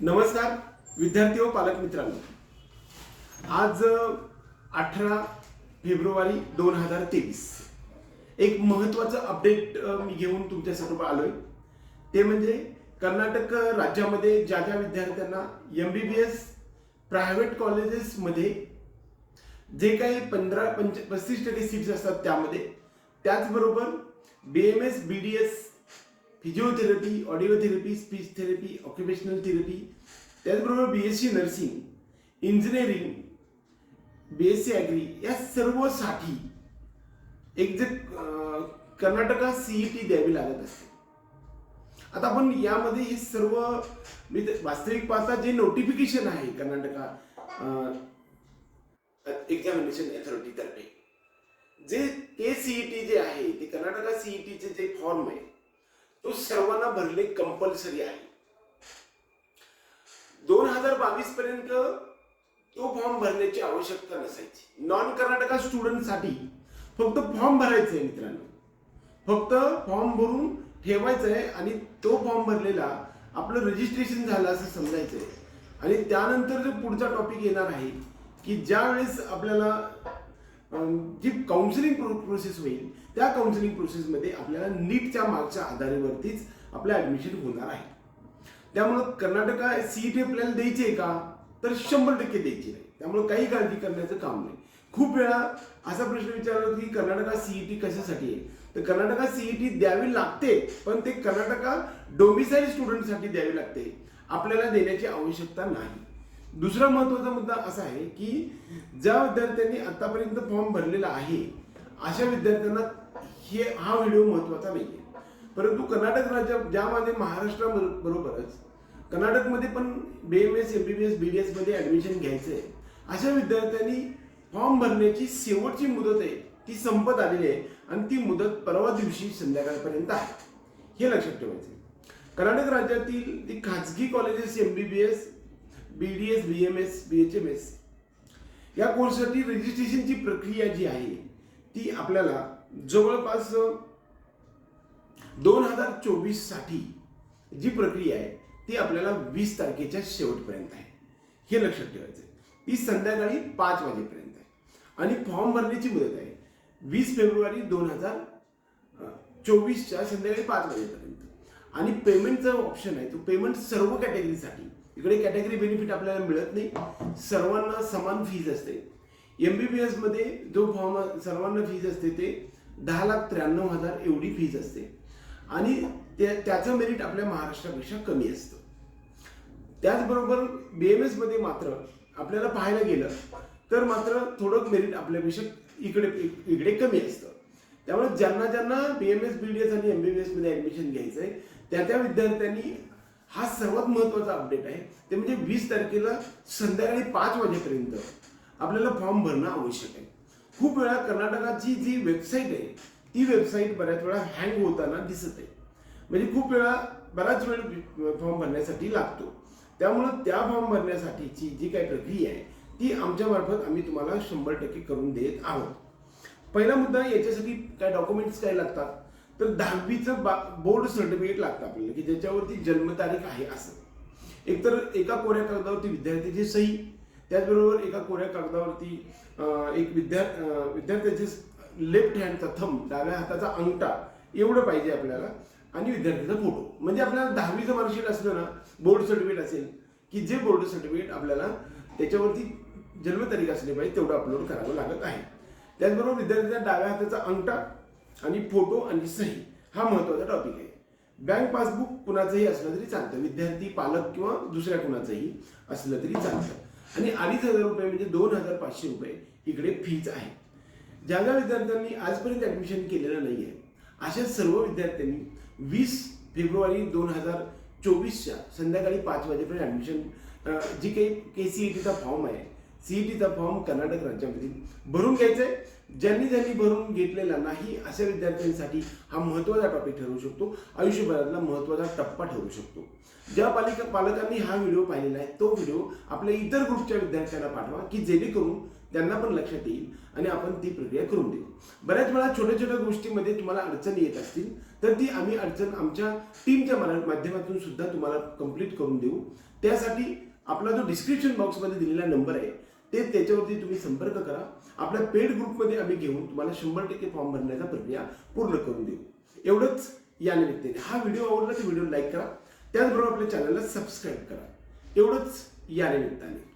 नमस्कार विद्यार्थी व पालक मित्रांनो. आज अठरा फेब्रुवारी दोन हजार तेवीस. एक महत्त्वाचं अपडेट मी घेऊन तुमच्यासमोर आलोय. ते म्हणजे कर्नाटक राज्यामध्ये ज्या ज्या विद्यार्थ्यांना M B B S private कॉलेजेसमध्ये जे काही पंधरा पंच पस्तीस टक्के सीट्स असतात त्यामध्ये त्याचबरोबर B M S B D S physiotherapy audiotherapy speech therapy occupational therapy त्याचबरोबर B S C nursing engineering B S C agri या सर्वसाठी एक जे कर्नाटका सी सीई टी द्यावी लागत असते. आता आपण यामध्ये हे सर्व मी वास्तविक पाहता जे नोटिफिकेशन आहे कर्नाटका एक्झामिनेशन अथॉरिटी तर्फे जे ते सीईटी जे आहे ते कर्नाटका सीईटीचे जे फॉर्म आहे तो सर्वांना भरले कंपल्सरी आहे. दोन हजार बावीस पर्यंत तो फॉर्म भरण्याची आवश्यकता नसायची. नॉन कर्नाटका स्टुडंटसाठी फक्त फॉर्म भरायचा आहे मित्रांनो. फक्त फॉर्म भरून ठेवायचं आहे आणि तो फॉर्म भरलेला आपलं रजिस्ट्रेशन झालं असं समजायचं आहे आणि त्यानंतर जो पुढचा टॉपिक येणार आहे की ज्यावेळेस आपल्याला जी काउन्सिलिंग प्रो प्रोसेस होईल त्या काउन्सिलिंग प्रोसेसमध्ये आपल्याला नीटच्या मार्कच्या आधारेवरतीच आपलं ॲडमिशन होणार आहे. त्यामुळं कर्नाटका सीईटी आपल्याला द्यायची आहे का? तर शंभर टक्के द्यायची नाही. त्यामुळे काही काळजी करण्याचं काम नाही. खूप वेळा असा प्रश्न विचारला की कर्नाटका सीईटी कशासाठी आहे? तर कर्नाटका सीईटी द्यावी लागते पण ते कर्नाटका डोमिसाईल स्टुडंटसाठी द्यावी लागते. आपल्याला देण्याची आवश्यकता नाही. दुसरा महत्त्वाचा मुद्दा असा आहे की ज्या विद्यार्थ्यांनी आतापर्यंत फॉर्म भरलेला आहे अशा विद्यार्थ्यांना हे हा व्हिडिओ महत्त्वाचा नाही आहे परंतु कर्नाटक राज्य ज्यामध्ये महाराष्ट्राबरोबरच कर्नाटकमध्ये पण B M S M B B S B D एसमध्ये ॲडमिशन घ्यायचं आहे अशा विद्यार्थ्यांनी फॉर्म भरण्याची शेवटची मुदत आहे ती संपत आलेली आहे आणि ती मुदत परवा दिवशी संध्याकाळपर्यंत आहे हे लक्षात ठेवायचं आहे. कर्नाटक राज्यातील खाजगी colleges M B B S B D S B M S B H M S या कोर्ससाठी रजिस्ट्रेशनची प्रक्रिया जी आहे ती आपल्याला जवळपास दोन हजार चोवीससाठी जी प्रक्रिया आहे ती आपल्याला वीस तारखेच्या शेवटपर्यंत आहे. हे लक्षात ठेवायचं आहे ती संध्याकाळी पाच वाजेपर्यंत आहे. आणि फॉर्म भरण्याची मुदत आहे वीस फेब्रुवारी दोन हजार चोवीसच्या संध्याकाळी पाच वाजेपर्यंत. आणि पेमेंटचा ऑप्शन आहे तो पेमेंट सर्व कॅटेगरीसाठी इकडे कॅटेगरी बेनिफिट आपल्याला मिळत नाही. सर्वांना समान फीज असते. एम बी बी एसमध्ये जो फॉर्म सर्वांना फीज असते ते दहा लाख त्र्याण्णव हजार एवढी फीज असते. आणि ते त्याचं मेरिट आपल्या महाराष्ट्रापेक्षा कमी असतं. त्याचबरोबर बी एम एसमध्ये मात्र आपल्याला पाहायला गेलं तर मात्र थोडं मेरिट आपल्यापेक्षा इकडे इकडे कमी असतं. त्यामुळे ज्यांना ज्यांना B M S B D S आणि एम बी बी एसमध्ये ॲडमिशन घ्यायचं आहे त्या त्या विद्यार्थ्यांनी हा सर्वात महत्त्वाचा अपडेट आहे. ते म्हणजे वीस तारखेला संध्याकाळी पाच वाजेपर्यंत आपल्याला फॉर्म भरणं आवश्यक आहे. खूप वेळा कर्नाटकाची जी वेबसाईट आहे ती वेबसाईट बऱ्याच वेळा हँग होताना दिसत आहे. म्हणजे खूप वेळा बराच वेळ फॉर्म भरण्यासाठी लागतो. त्यामुळं त्या फॉर्म भरण्यासाठीची जी काही प्रक्रिया आहे ती आमच्या मार्फत आम्ही तुम्हाला शंभर टक्के करून देत आहोत. पहिला मुद्दा याच्यासाठी काय डॉक्युमेंट्स काय लागतात? तर दहावीचं बा बोर्ड सर्टिफिकेट लागतं आपल्याला की ज्याच्यावरती जन्मतारीख आहे असं. एकतर एका कोऱ्या कागदावरती विद्यार्थ्याची सही त्याचबरोबर एका कोऱ्या कागदावरती एक विद्या विद्यार्थ्याची लेफ्ट हँडचा थंब डाव्या हाताचा अंगठा एवढं पाहिजे आपल्याला. आणि विद्यार्थ्याचा फोटो म्हणजे आपल्याला दहावीचं मार्कशीट असलं ना बोर्ड सर्टिफिकेट असेल की जे बोर्ड सर्टिफिकेट आपल्याला त्याच्यावरती जन्मतारीख असली पाहिजे तेवढं अपलोड करावं लागत आहे. त्याचबरोबर विद्यार्थ्याच्या डाव्या हाताचा अंगठा आणि फोटो आणि सही हा महत्त्वाचा टॉपिक आहे. बँक पासबुक कुणाचंही असलं तरी चालतं. विद्यार्थी पालक किंवा दुसऱ्या कुणाचंही असलं तरी चालतं. आणि अडीच हजार रुपये म्हणजे दोन हजार पाचशे रुपये इकडे फीज आहे. ज्या ज्या विद्यार्थ्यांनी आजपर्यंत ॲडमिशन केलेलं नाही आहे अशा सर्व विद्यार्थ्यांनी वीस फेब्रुवारी दोन हजार चोवीसच्या संध्याकाळी पाच वाजेपर्यंत ॲडमिशन जी काही के सी ई टीचा फॉर्म आहे सी ई फॉर्म कर्नाटक राज्यामधील भरून घ्यायचा आहे ज्यांनी ज्यांनी भरून घेतलेला नाही अशा विद्यार्थ्यांसाठी हा महत्त्वाचा टॉपिक ठरू शकतो. आयुष्यभरातला महत्त्वाचा टप्पा ठरू शकतो. ज्या पालिका पालकांनी हा व्हिडिओ पाहिलेला आहे तो व्हिडिओ आपल्या इतर ग्रुपच्या विद्यार्थ्यांना पाठवा की जेणेकरून त्यांना पण लक्षात येईल आणि आपण ती प्रक्रिया करून देऊ. बऱ्याच वेळा छोट्या छोट्या गोष्टीमध्ये तुम्हाला अडचणी येत असतील तर ती आम्ही अडचण आमच्या टीमच्या माध्यमातून सुद्धा तुम्हाला कंप्लीट करून देऊ. त्यासाठी आपला जो डिस्क्रिप्शन बॉक्समध्ये दिलेला नंबर आहे ते त्याच्यावरती तुम्ही संपर्क करा. आपल्या पेड ग्रुपमध्ये आम्ही घेऊन तुम्हाला शंभर टक्के फॉर्म भरण्याचा प्रक्रिया पूर्ण करून देऊ. एवढंच या निमित्ताने. हा व्हिडिओ आवडला तर व्हिडिओ लाईक करा. त्याचबरोबर आपल्या चॅनलला सबस्क्राईब करा. एवढंच या निमित्ताने.